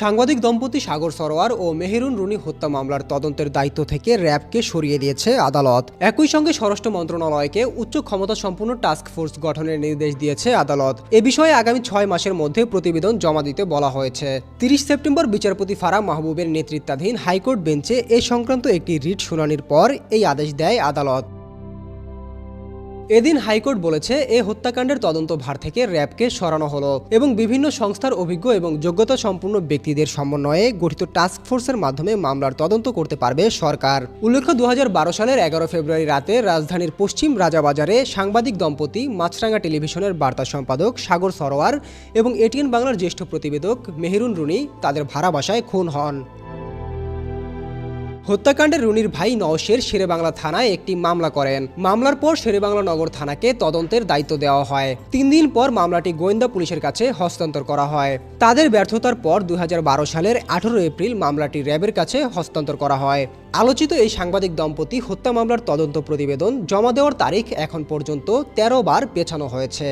সাংবাদিক দম্পতি সাগর সরোয়ার ও মেহেরুন রুনি হত্যা মামলার তদন্তের দায়িত্ব থেকে র্যাবকে সরিয়ে দিয়েছে আদালত। একই সঙ্গে স্বরাষ্ট্র মন্ত্রণালয়কে উচ্চ ক্ষমতা সম্পন্ন টাস্ক ফোর্স গঠনের নির্দেশ দিয়েছে আদালত। এ বিষয়ে আগামী ছয় মাসের মধ্যে প্রতিবেদন জমা দিতে বলা হয়েছে। তিরিশ সেপ্টেম্বর বিচারপতি ফারা মাহবুবের নেতৃত্বাধীন হাইকোর্ট বেঞ্চে এ সংক্রান্ত একটি রিট শুনানির পর এই আদেশ দেয় আদালত। এদিন হাইকোর্ট বলেছে, এ হত্যাকাণ্ডের তদন্ত ভার থেকে র্যাবকে সরানো হলো এবং বিভিন্ন সংস্থার অভিজ্ঞ এবং যোগ্যতা সম্পন্ন ব্যক্তিদের সমন্বয়ে গঠিত টাস্ক ফোর্সের মাধ্যমে মামলার তদন্ত করতে পারবে সরকার। উল্লেখ্য দু হাজার বারো সালের এগারো ফেব্রুয়ারি রাতে রাজধানীর পশ্চিম রাজাবাজারে সাংবাদিক দম্পতি মাছরাঙ্গা টেলিভিশনের বার্তা সম্পাদক সাগর সরোয়ার এবং এটিএন বাংলার জ্যেষ্ঠ প্রতিবেদক মেহেরুন রুনি তাদের ভাড়া বাসায় খুন হন। হত্যাকাণ্ডে রুনির ভাই নওশের শেরেবাংলা থানায় একটি মামলা করেন। মামলার পর শেরেবাংলা নগর থানাকে তদন্তের দায়িত্ব দেওয়া হয়। তিন দিন পর মামলাটি গোয়েন্দা পুলিশের কাছে হস্তান্তর করা হয়। তাদের ব্যর্থতার পর দু হাজার বারো সালের আঠারো এপ্রিল মামলাটি র্যাবের কাছে হস্তান্তর করা হয়। আলোচিত এই সাংবাদিক দম্পতি হত্যা মামলার তদন্ত প্রতিবেদন জমা দেওয়ার তারিখ এখন পর্যন্ত তেরো বার পেছানো হয়েছে।